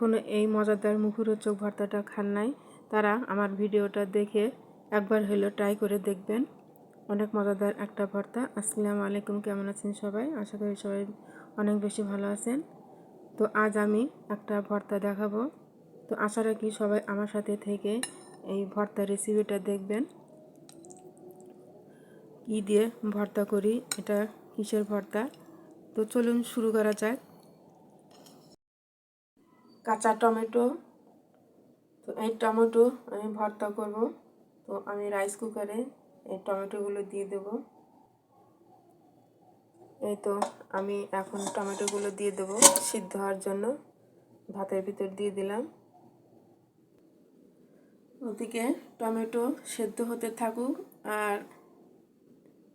কোনো এই মজাদার মুখরোচক ভর্তাটা খান নাই। তারা আমার ভিডিওটা দেখে একবার হলেও ট্রাই করে দেখবেন। অনেক মজাদার একটা ভর্তা আসসালামু আলাইকুম, কেমন আছেন সবাই? আশা করি সবাই অনেক বেশি ভালো আছেন। তো আজ আমি একটা ভর্তা দেখাবো। তো আশা রাখি সবাই আমার সাথে থেকে এই ভর্তা রেসিপিটা দেখবেন। কী দিয়ে ভর্তা করি? এটা কিসের ভর্তা তো চলুন শুরু করা যাক। কাঁচা টমেটো, তো এই টমেটো আমি ভর্তা করব। তো আমি রাইস কুকারে এই টমেটোগুলো দিয়ে দেব। এই তো আমি এখন টমেটোগুলো দিয়ে দেব সিদ্ধ হওয়ার জন্য। ভাতের ভিতর দিয়ে দিলাম। ওদিকে টমেটো সেদ্ধ হতে থাকুক আর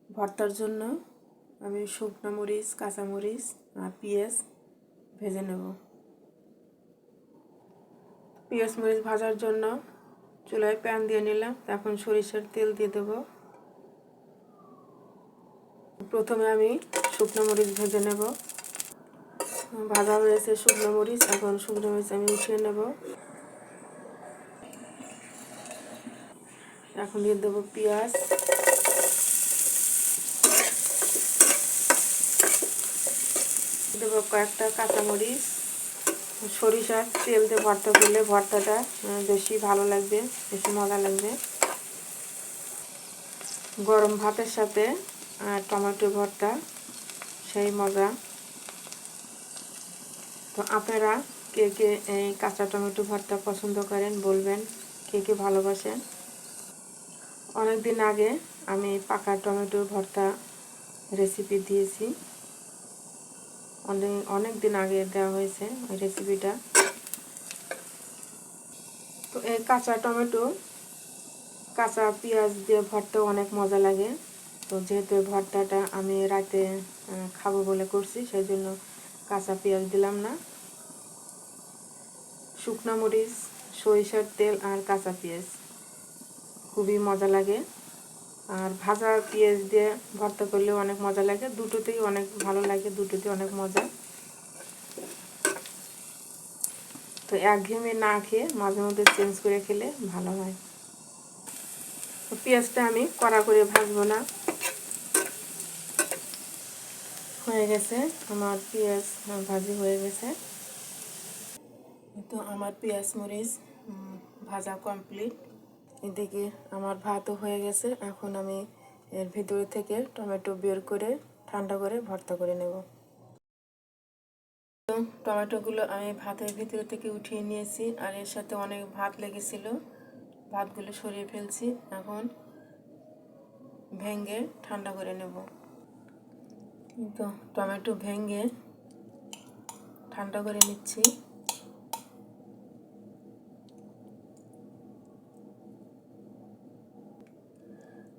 ভর্তার জন্য আমি শুকনো মরিচ কাঁচামরিচ আর পেঁয়াজ ভেজে নেব। পেঁয়াজ মরিচ ভাজার জন্য চুলায় প্যান দিয়ে নিলাম। এখন সরিষার তেল দিয়ে দেব। প্রথমে আমি শুকনো মরিচ ভেজে নেব। ভাজা হয়েছে শুকনো মরিচ, এখন শুকনো মরিচ আমি উঠিয়ে নেব। এখন দিয়ে দেবো পেঁয়াজ। দেবো কয়েকটা কাঁচামরিচ। সরিষার তেল দিয়ে ভর্তা করলে ভর্তাটা বেশি ভালো লাগবে, বেশি মজা লাগবে। গরম ভাতের সাথে টমেটো ভর্তা, সেই মজা। তো আপনারা কে কে এই কাঁচা টমেটো ভর্তা পছন্দ করেন বলবেন, কে কে ভালোবাসেন। অনেক দিন আগে আমি পাকা টমেটো ভর্তা রেসিপি দিয়েছি। অনেক অনেক দিন আগে দেওয়া হয়েছে ওই রেসিপিটা তো এই কাঁচা টমেটো, কাঁচা পেঁয়াজ দিয়ে ভর্তা অনেক মজা লাগে। তো যেহেতু ভর্তাটা আমি রাতে খাব বলে করছি সেই জন্য কাঁচা পেঁয়াজ দিলাম না। শুকনো মরিচ, সরিষার তেল আর কাঁচা পেঁয়াজ। খুবই মজা লাগে। আর ভাজা পেঁয়াজ দিয়ে ভর্তা করলেও অনেক মজা লাগে। দুটোতেই অনেক ভালো লাগে, দুটোতেই অনেক মজা। তো একঘেয়েমে না খেয়ে মাঝে মধ্যে চেঞ্জ করে খেলে ভালো হয়। তো পেঁয়াজটা আমি কড়া করে ভাজবো না। হয়ে গেছে, আমার পেঁয়াজ ভাজি হয়ে গেছে। তো আমার পেঁয়াজ মরিচ ভাজা কমপ্লিট এদিকে আমার ভাতও হয়ে গেছে। এখন আমি এর ভিতরে থেকে টমেটো বের করে ঠান্ডা করে ভর্তা করে নেব। টমেটোগুলো আমি ভাতের ভিতরে থেকে উঠিয়ে নিয়েছি আর এর সাথে অনেক ভাত লেগেছিল। ভাতগুলো সরিয়ে ফেলছি। এখন ভেঙে ঠান্ডা করে নেব। তো টমেটো ভেঙে ঠান্ডা করে নিচ্ছি।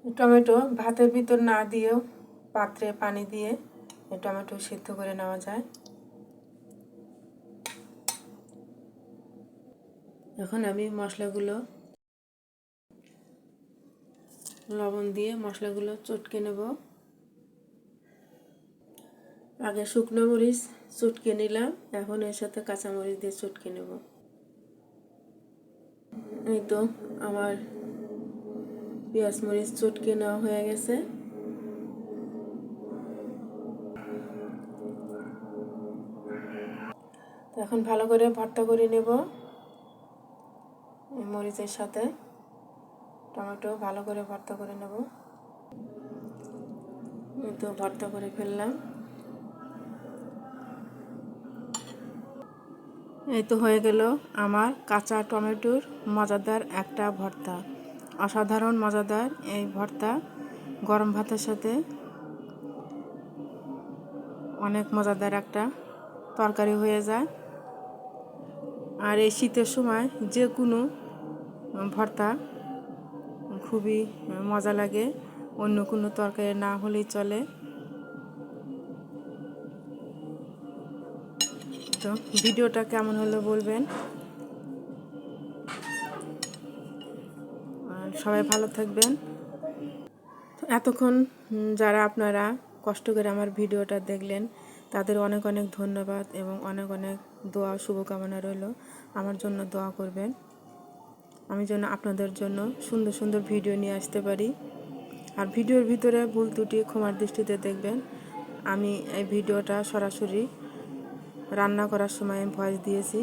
টমেটো ভাতের ভিতর না দিয়েও পাত্রে পানি দিয়ে টমেটো সিদ্ধ করে নেওয়া যায়। এখন আমি মশলাগুলো লবণ দিয়ে মশলাগুলো চটকে নেব। আগে শুকনো মরিচ চটকে নিলাম, এখন এর সাথে কাঁচামরিচ দিয়ে চটকে নেব। এই তো আমার পেঁয়াজ মরিচ চটকে নেওয়া হয়ে গেছে। এখন ভালো করে ভর্তা করে নেব মরিচের সাথে। টমেটো ভালো করে ভর্তা করে নেব। তো ভর্তা করে ফেললাম। এই তো হয়ে গেল আমার কাঁচা টমেটোর মজাদার একটা ভর্তা। অসাধারণ, মজাদার এই ভর্তা। গরম ভাতের সাথে অনেক মজাদার একটা তরকারি হয়ে যায়। আর এই শীতের সময় যে কোনো ভর্তা খুবই মজা লাগে, অন্য কোনো তরকারি না হলেই চলে। তো ভিডিওটা কেমন হলো বলবেন? সবাই ভালো থাকবেন। তো এতক্ষণ যারা আপনারা কষ্ট করে আমার ভিডিওটা দেখলেন, তাদের অনেক অনেক ধন্যবাদ এবং অনেক অনেক দোয়া, শুভকামনা রইল। আমার জন্য দোয়া করবেন। আমি যেন আপনাদের জন্য সুন্দর সুন্দর ভিডিও নিয়ে আসতে পারি। আর ভিডিওর ভিতরে ভুল ত্রুটি ক্ষমার দৃষ্টিতে দেখবেন। আমি এই ভিডিওটা সরাসরি রান্না করার সময় ভয়েস দিয়েছি।